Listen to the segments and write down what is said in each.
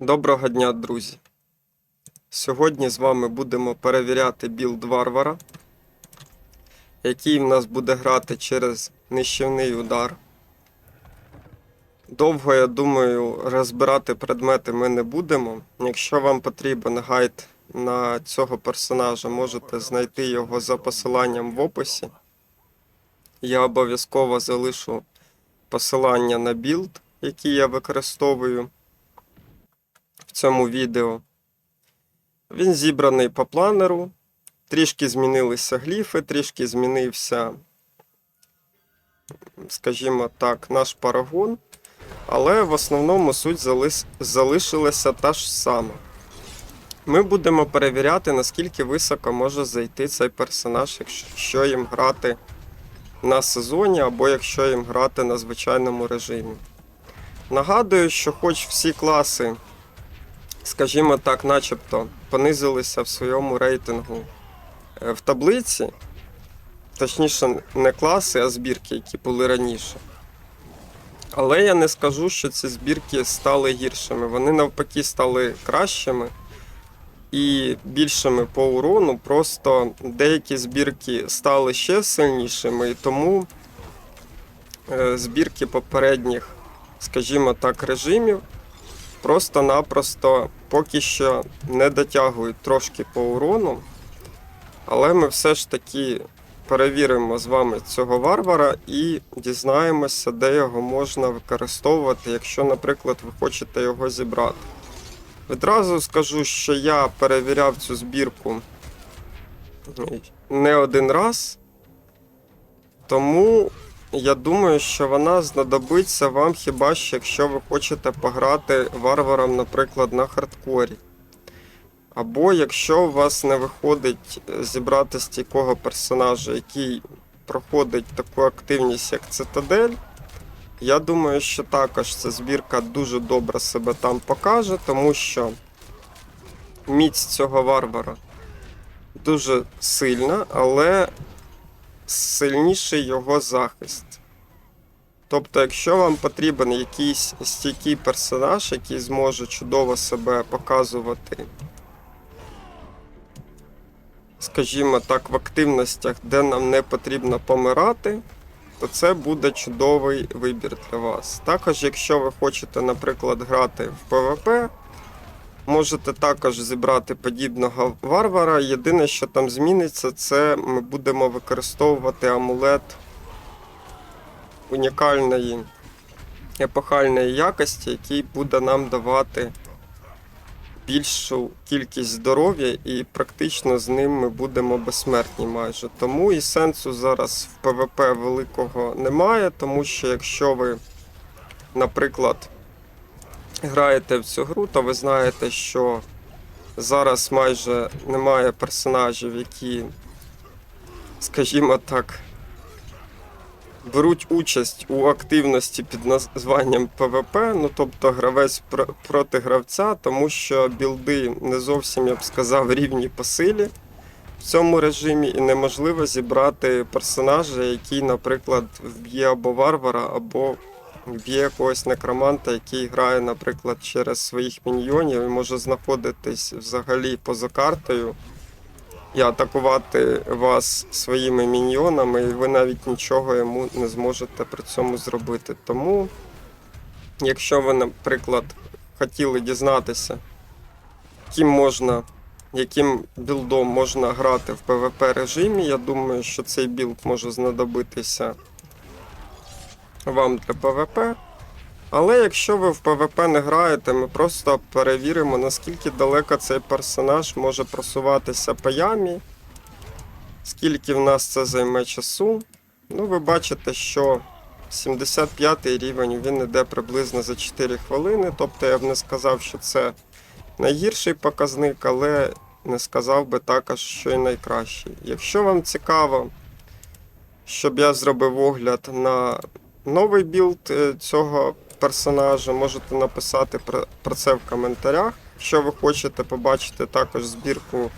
Доброго дня, друзі! Сьогодні з вами будемо перевіряти білд варвара, який в нас буде грати через нищівний удар. Довго, я думаю, розбирати предмети ми не будемо. Якщо вам потрібен гайд на цього персонажа, можете знайти його за посиланням в описі. Я обов'язково залишу посилання на білд, який я використовую цьому відео. Він зібраний по планеру. Трішки змінилися гліфи, трішки змінився, скажімо так, наш парагон. Але в основному суть залишилася та ж сама. Ми будемо перевіряти, наскільки високо може зайти цей персонаж, якщо їм грати на сезоні, або якщо їм грати на звичайному режимі. Нагадую, що хоч всі класи скажімо так, начебто понизилися в своєму рейтингу е, в таблиці, точніше, не класи, а збірки, які були раніше. Але я не скажу, що ці збірки стали гіршими. Вони навпаки стали кращими і більшими по урону. Просто деякі збірки стали ще сильнішими, і тому е, збірки попередніх, скажімо так, режимів просто-напросто поки що не дотягують трошки по урону. Але ми все ж таки перевіримо з вами цього варвара і дізнаємося, де його можна використовувати, якщо, наприклад, ви хочете його зібрати. Відразу скажу, що я перевіряв цю збірку не один раз, тому я думаю, що вона знадобиться вам хіба що якщо ви хочете пограти варваром, наприклад, на хардкорі. Або якщо у вас не виходить зібрати стійкого персонажа, який проходить таку активність, як Цитадель, я думаю, що також ця збірка дуже добре себе там покаже, тому що міць цього варвара дуже сильна, але сильніший його захист. Тобто, якщо вам потрібен якийсь стійкий персонаж, який зможе чудово себе показувати, скажімо так, в активностях, де нам не потрібно помирати, то це буде чудовий вибір для вас. Також, якщо ви хочете, наприклад, грати в PvP, Можете також зібрати подібного варвара. Єдине, що там зміниться, це ми будемо використовувати амулет унікальної епохальної якості, який буде нам давати більшу кількість здоров'я, і практично з ним ми будемо безсмертні майже. Тому і сенсу зараз в ПВП великого немає, тому що якщо ви, наприклад, граєте в цю гру, то ви знаєте, що зараз майже немає персонажів, які, скажімо так, беруть участь у активності під названням ПВП, ну тобто гравець пр- проти гравця, тому що білди не зовсім, я б сказав, рівні по силі в цьому режимі, і неможливо зібрати персонажа, який, наприклад, вб'є або варвара, або Б'є якогось некроманта, який грає, наприклад, через своїх міньйонів і може знаходитись взагалі поза картою і атакувати вас своїми міньйонами, і ви навіть нічого йому не зможете при цьому зробити. Тому, якщо ви, наприклад, хотіли дізнатися, ким можна, яким білдом можна грати в PvP режимі, я думаю, що цей білд може знадобитися вам для ПВП. Але якщо ви в ПВП не граєте, ми просто перевіримо, наскільки далеко цей персонаж може просуватися по ямі, скільки в нас це займе часу. Ну, ви бачите, що 75 рівень він йде приблизно за 4 хвилини. Тобто я б не сказав, що це найгірший показник, але не сказав би також, що і найкращий. Якщо вам цікаво, щоб я зробив огляд на новий білд е, цього персонажа. Можете написати про, це в коментарях. Якщо ви хочете побачити також збірку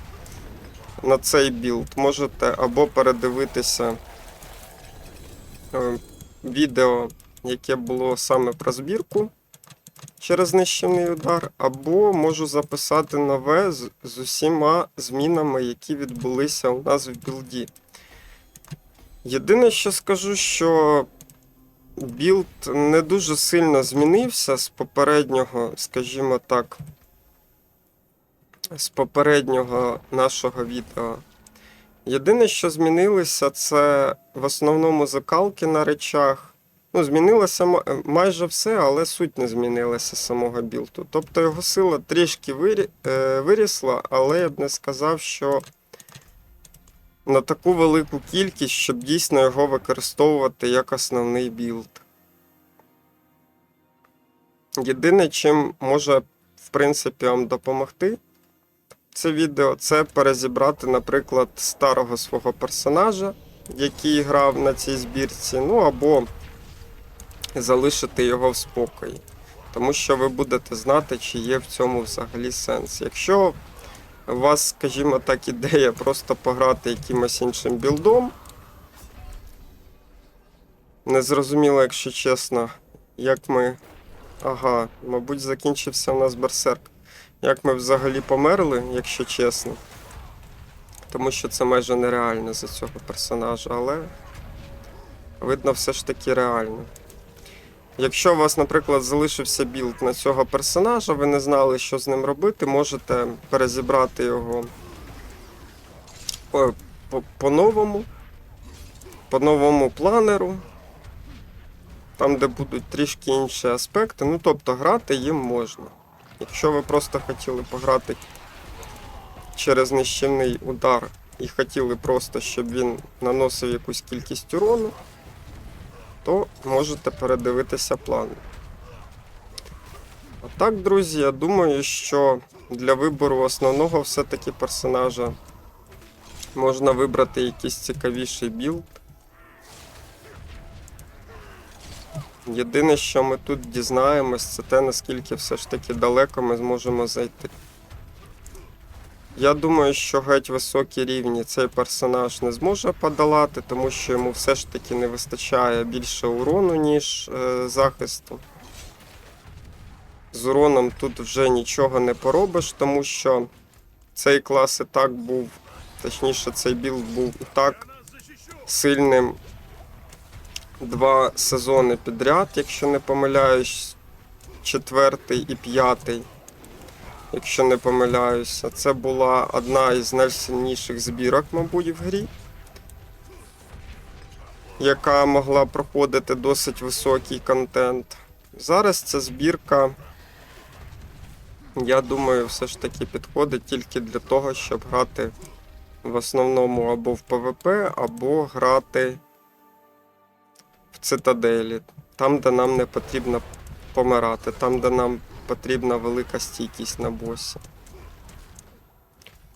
на цей білд, можете або передивитися е, відео, яке було саме про збірку через нищівний удар, або можу записати нове з усіма змінами, які відбулися у нас в білді. Єдине, що скажу, що білд не дуже сильно змінився з попереднього, скажімо так, з попереднього нашого відео. Єдине, що змінилося, це в основному закалки на речах. Ну, змінилося майже все, але суть не змінилася самого білту. Тобто його сила трішки е, вирісла, але я б не сказав, що на таку велику кількість, щоб дійсно його використовувати як основний білд. Єдине, чим може, в принципі, вам допомогти це відео, це перезібрати, наприклад, старого свого персонажа, який грав на цій збірці, ну або залишити його в спокої. Тому що ви будете знати, чи є в цьому взагалі сенс. Якщо у вас, скажімо так, ідея просто пограти якимось іншим білдом, незрозуміло, якщо чесно, як ми. Ага, мабуть, закінчився у нас берсерк. Як ми взагалі померли, якщо чесно. Тому що це майже нереально за цього персонажа, але видно все ж таки реально. Якщо у вас, наприклад, залишився білд на цього персонажа, ви не знали, що з ним робити, можете перезібрати його по- по- по-новому, по новому планеру, там, де будуть трішки інші аспекти. Ну, тобто, грати їм можна. Якщо ви просто хотіли пограти через нищівний удар і хотіли просто, щоб він наносив якусь кількість урону, то можете передивитися план. А так, друзі, я думаю, що для вибору основного все-таки персонажа можна вибрати якийсь цікавіший білд. Єдине, що ми тут дізнаємось, це те, наскільки все ж таки далеко ми зможемо зайти. Я думаю, що геть високі рівні цей персонаж не зможе подолати, тому що йому все ж таки не вистачає більше урону, ніж е, захисту. З уроном тут вже нічого не поробиш, тому що цей клас і так був, точніше, цей білд був і так сильним два сезони підряд, якщо не помиляюсь, четвертий і п'ятий. Якщо не помиляюся, це була одна із найсильніших збірок, мабуть, в грі, яка могла проходити досить високий контент. Зараз ця збірка, я думаю, все ж таки підходить тільки для того, щоб грати в основному або в ПВП, або грати в цитаделі, там, де нам не потрібно помирати, там, де нам потрібна велика стійкість на босі.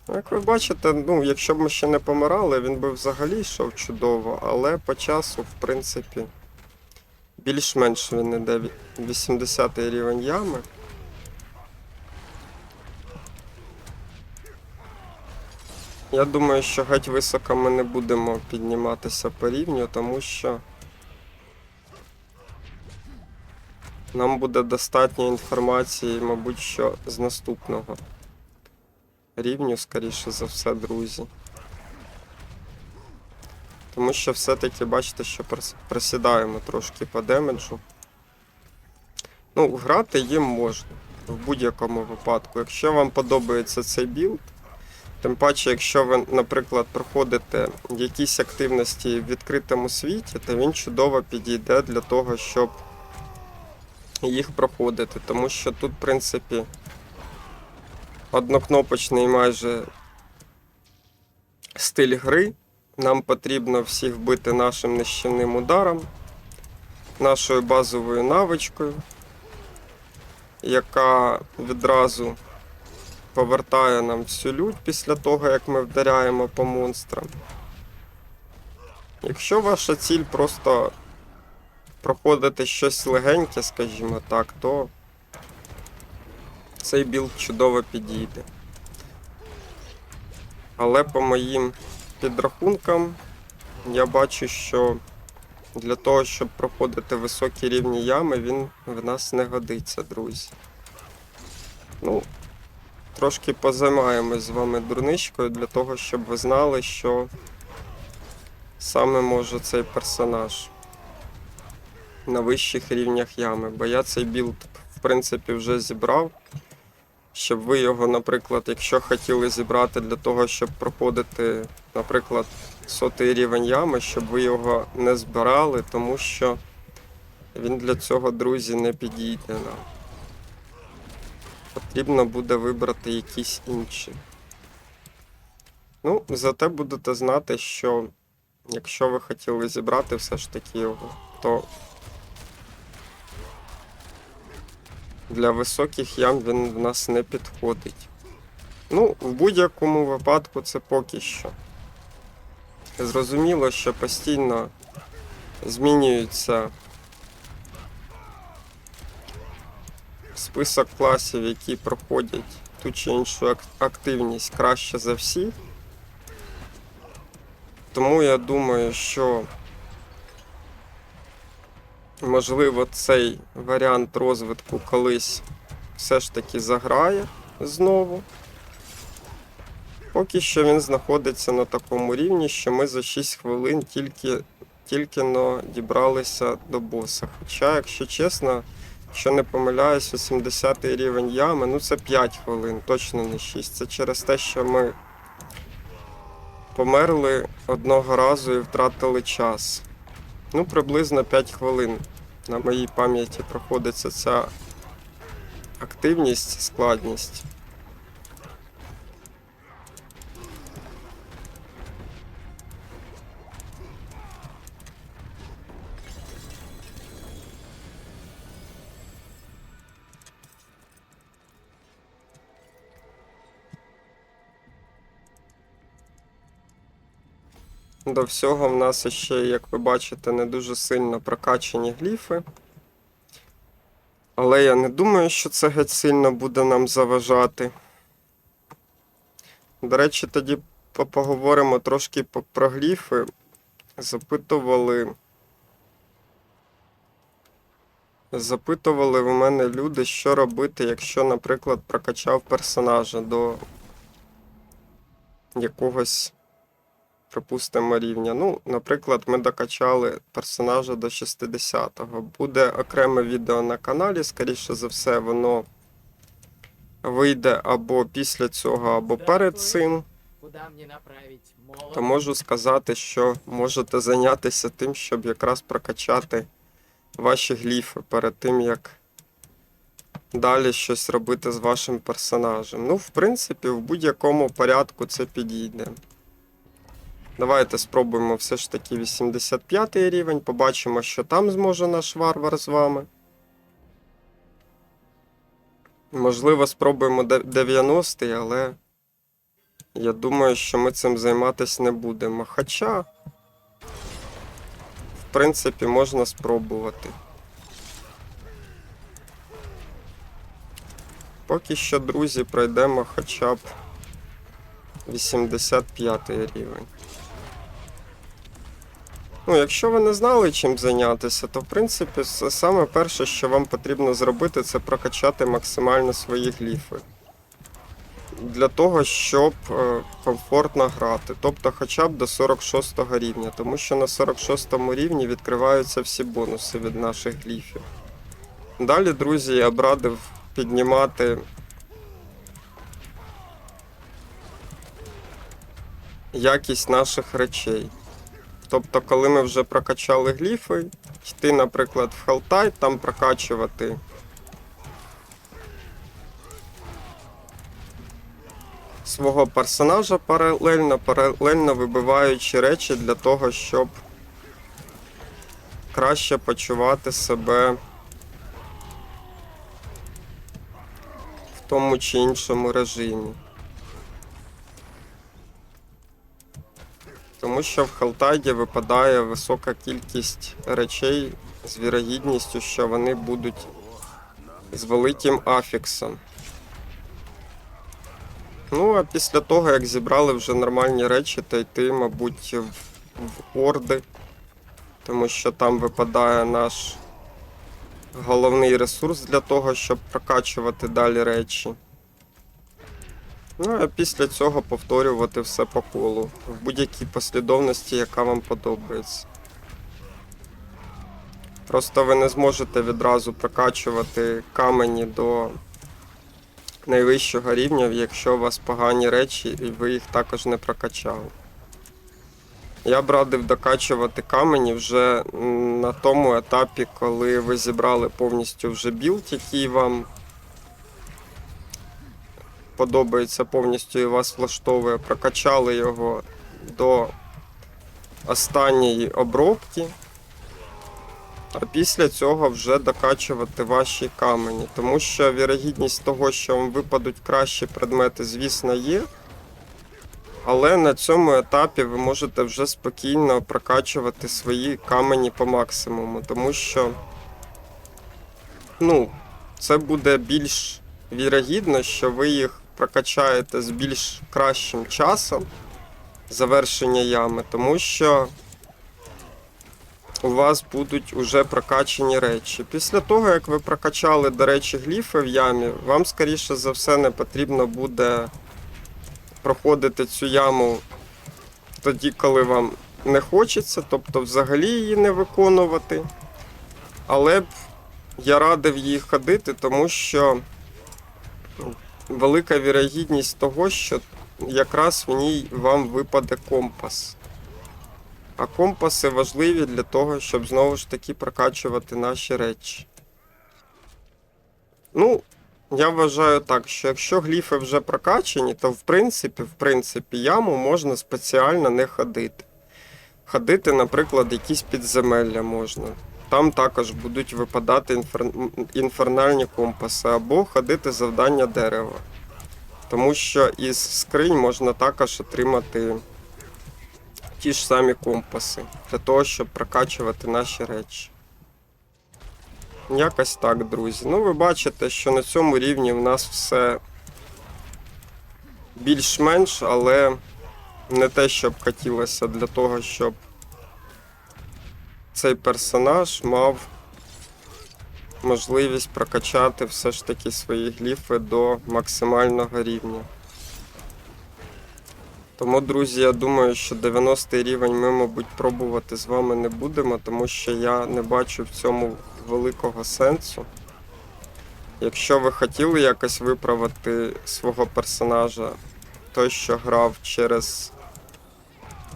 Ну, Як ви бачите, ну, якщо б ми ще не помирали, він би взагалі йшов чудово, але по часу, в принципі, більш-менш він іде ві- 80 рівень ями. Я думаю, що геть високо ми не будемо підніматися по рівню, тому що нам буде достатньо інформації, мабуть, що з наступного рівню, скоріше за все, друзі. Тому що все-таки бачите, що прос- просідаємо трошки по демеджу. Ну, грати їм можна в будь-якому випадку. Якщо вам подобається цей білд, тим паче, якщо ви, наприклад, проходите якісь активності в відкритому світі, то він чудово підійде для того, щоб їх проходити. Тому що тут, в принципі, однокнопочний майже стиль гри. Нам потрібно всіх бити нашим нищівним ударом, нашою базовою навичкою, яка відразу повертає нам всю лють після того, як ми вдаряємо по монстрам. Якщо ваша ціль просто проходити щось легеньке, скажімо так, то цей білд чудово підійде. Але по моїм підрахункам я бачу, що для того, щоб проходити високі рівні ями, він в нас не годиться, друзі. Ну, трошки позаймаємось з вами дурничкою для того, щоб ви знали, що саме може цей персонаж на вищих рівнях ями. Бо я цей білд, в принципі, вже зібрав. Щоб ви його, наприклад, якщо хотіли зібрати для того, щоб проходити, наприклад, сотий рівень ями, щоб ви його не збирали, тому що він для цього, друзі, не підійде нам. Потрібно буде вибрати якісь інші. Ну, зате будете знати, що якщо ви хотіли зібрати все ж таки його, то для високих ям він в нас не підходить. Ну, в будь-якому випадку це поки що. Зрозуміло, що постійно змінюється список класів, які проходять ту чи іншу активність краще за всі. Тому я думаю, що можливо цей варіант розвитку колись все ж таки заграє знову. Поки що він знаходиться на такому рівні, що ми за 6 хвилин тільки, тільки но дібралися до боса. Хоча, якщо чесно, якщо не помиляюсь, 80 рівень ями, ну це 5 хвилин, точно не 6. Це через те, що ми померли одного разу і втратили час. Ну, приблизно 5 хвилин. На моїй пам'яті проходиться ця активність, складність. До всього в нас ще, як ви бачите, не дуже сильно прокачані гліфи. Але я не думаю, що це геть сильно буде нам заважати. До речі, тоді поговоримо трошки про гліфи. Запитували. Запитували в мене люди, що робити, якщо, наприклад, прокачав персонажа до якогось припустимо, рівня. Ну, наприклад, ми докачали персонажа до 60-го. Буде окреме відео на каналі, скоріше за все, воно вийде або після цього, або перед цим. То можу сказати, що можете зайнятися тим, щоб якраз прокачати ваші гліфи перед тим, як далі щось робити з вашим персонажем. Ну, в принципі, в будь-якому порядку це підійде. Давайте спробуємо все ж таки 85 рівень, побачимо, що там зможе наш варвар з вами. Можливо, спробуємо 90-й, але я думаю, що ми цим займатися не будемо. Хоча, в принципі, можна спробувати. Поки що, друзі, пройдемо хоча б 85 рівень. Ну, якщо ви не знали, чим зайнятися, то в принципі саме перше, що вам потрібно зробити, це прокачати максимально свої гліфи. Для того, щоб е, комфортно грати. Тобто хоча б до 46 рівня, тому що на 46 рівні відкриваються всі бонуси від наших гліфів. Далі, друзі, я б радив піднімати якість наших речей. Тобто, коли ми вже прокачали гліфи, йти, наприклад, в Халтай, там прокачувати свого персонажа паралельно, паралельно вибиваючи речі для того, щоб краще почувати себе в тому чи іншому режимі. Тому що в Халтайді випадає висока кількість речей з вірогідністю, що вони будуть з великим афіксом. Ну, а після того, як зібрали вже нормальні речі, то йти, мабуть, в, орди тому що там випадає наш головний ресурс для того, щоб прокачувати далі речі. Ну, а після цього повторювати все по колу в будь-якій послідовності, яка вам подобається. Просто ви не зможете відразу прокачувати камені до найвищого рівня, якщо у вас погані речі і ви їх також не прокачали. Я б радив докачувати камені вже на тому етапі, коли ви зібрали повністю вже білд, який вам подобається повністю і вас влаштовує, прокачали його до останньої обробки. А після цього вже докачувати ваші камені. Тому що вірогідність того, що вам випадуть кращі предмети, звісно, є. Але на цьому етапі ви можете вже спокійно прокачувати свої камені по максимуму, тому що ну, це буде більш вірогідно, що ви їх прокачаєте з більш кращим часом завершення ями, тому що у вас будуть уже прокачені речі. Після того, як ви прокачали, до речі, гліфи в ямі, вам, скоріше за все, не потрібно буде проходити цю яму тоді, коли вам не хочеться, тобто взагалі її не виконувати. Але б я радив її ходити, тому що велика вірогідність того, що якраз в ній вам випаде компас. А компаси важливі для того, щоб знову ж таки прокачувати наші речі. Ну, я вважаю так, що якщо гліфи вже прокачані, то в принципі, в принципі, яму можна спеціально не ходити. Ходити, наприклад, якісь підземелля можна. Там також будуть випадати інфер... інфернальні компаси, або ходити завдання дерева. Тому що із скринь можна також отримати ті ж самі компаси для того, щоб прокачувати наші речі. Якось так, друзі. Ну, ви бачите, що на цьому рівні в нас все більш-менш, але не те, що б хотілося для того, щоб цей персонаж мав можливість прокачати все ж таки свої гліфи до максимального рівня. Тому, друзі, я думаю, що 90 рівень ми, мабуть, пробувати з вами не будемо, тому що я не бачу в цьому великого сенсу. Якщо ви хотіли якось виправити свого персонажа, той, що грав через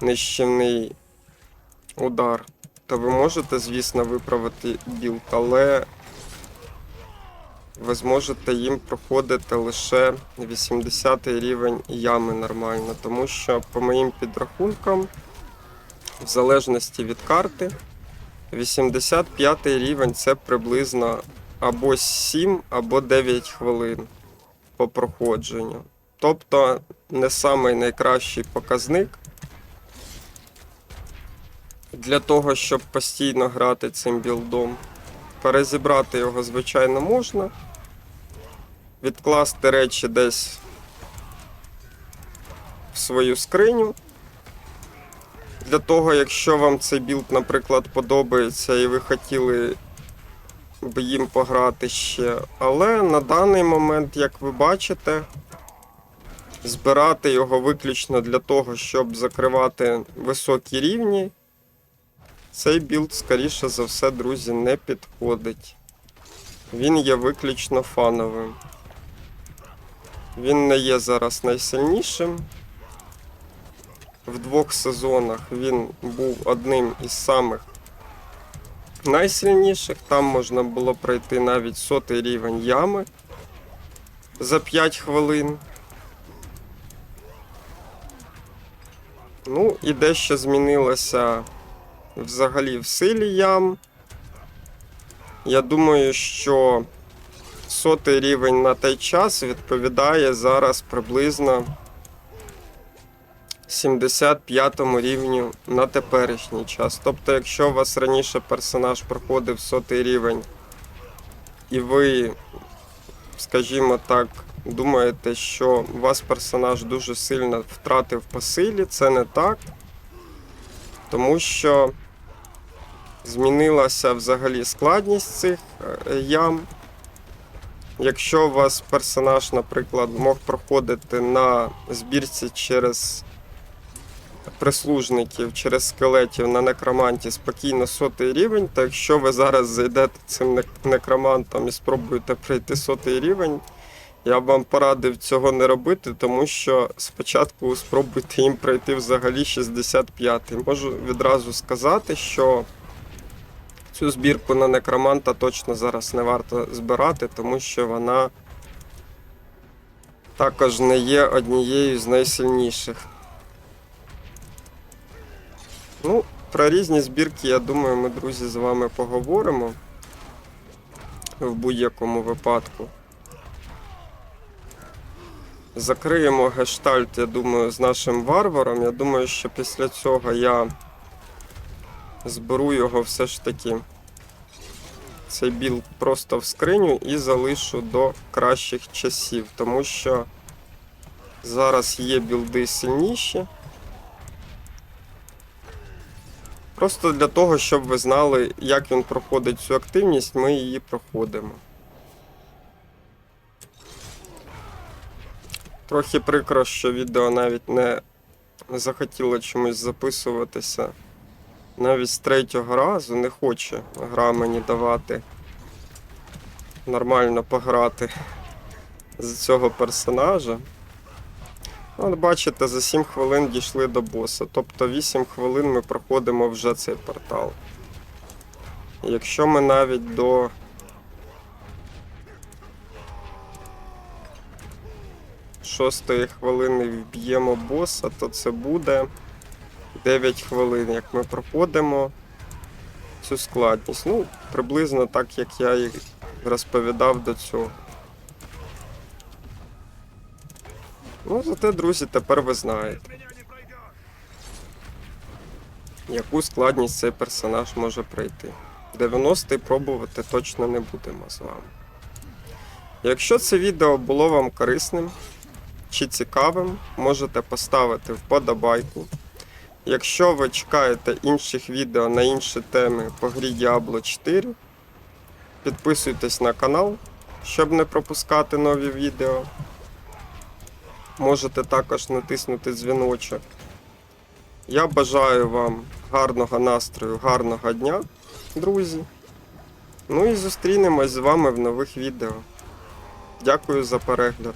нищівний удар, то ви можете, звісно, виправити білд, але ви зможете їм проходити лише 80 рівень ями нормально, тому що по моїм підрахункам, в залежності від карти, 85 рівень це приблизно або 7, або 9 хвилин по проходженню. Тобто не самий найкращий показник. Для того, щоб постійно грати цим білдом. Перезібрати його, звичайно, можна. Відкласти речі десь в свою скриню. Для того, якщо вам цей білд, наприклад, подобається і ви хотіли б їм пограти ще. Але на даний момент, як ви бачите, збирати його виключно для того, щоб закривати високі рівні, цей білд, скоріше за все, друзі, не підходить. Він є виключно фановим. Він не є зараз найсильнішим. В двох сезонах він був одним із самих найсильніших. Там можна було пройти навіть сотий рівень ями за 5 хвилин. Ну і дещо змінилося взагалі в силі ям. Я думаю, що сотий рівень на той час відповідає зараз приблизно 75 рівню на теперішній час. Тобто, якщо у вас раніше персонаж проходив сотий рівень, і ви, скажімо так, думаєте, що у вас персонаж дуже сильно втратив по силі, це не так. Тому що Змінилася взагалі складність цих е, ям. Якщо у вас персонаж, наприклад, мог проходити на збірці через прислужників, через скелетів на некроманті спокійно сотий рівень, то якщо ви зараз зайдете цим некромантом і спробуєте пройти сотий рівень, я б вам порадив цього не робити, тому що спочатку спробуйте їм пройти взагалі 65-й. Можу відразу сказати, що цю збірку на некроманта точно зараз не варто збирати, тому що вона також не є однією з найсильніших. Ну, про різні збірки, я думаю, ми, друзі, з вами поговоримо в будь-якому випадку. Закриємо гештальт, я думаю, з нашим варваром. Я думаю, що після цього я зберу його все ж таки. Цей білд просто в скриню і залишу до кращих часів, тому що зараз є білди сильніші. Просто для того, щоб ви знали, як він проходить цю активність, ми її проходимо. Трохи прикро, що відео навіть не захотіло чомусь записуватися. Навіть з третього разу не хоче гра мені давати нормально пограти з цього персонажа. От бачите, за 7 хвилин дійшли до боса. Тобто 8 хвилин ми проходимо вже цей портал. Якщо ми навіть до шостої хвилини вб'ємо боса, то це буде 9 хвилин, як ми проходимо цю складність. Ну, приблизно так, як я і розповідав до цього. Ну, зате, друзі, тепер ви знаєте. Яку складність цей персонаж може пройти. 90-й пробувати точно не будемо з вами. Якщо це відео було вам корисним чи цікавим, можете поставити вподобайку. Якщо ви чекаєте інших відео на інші теми по грі Diablo 4, підписуйтесь на канал, щоб не пропускати нові відео. Можете також натиснути дзвіночок. Я бажаю вам гарного настрою, гарного дня, друзі. Ну і зустрінемось з вами в нових відео. Дякую за перегляд.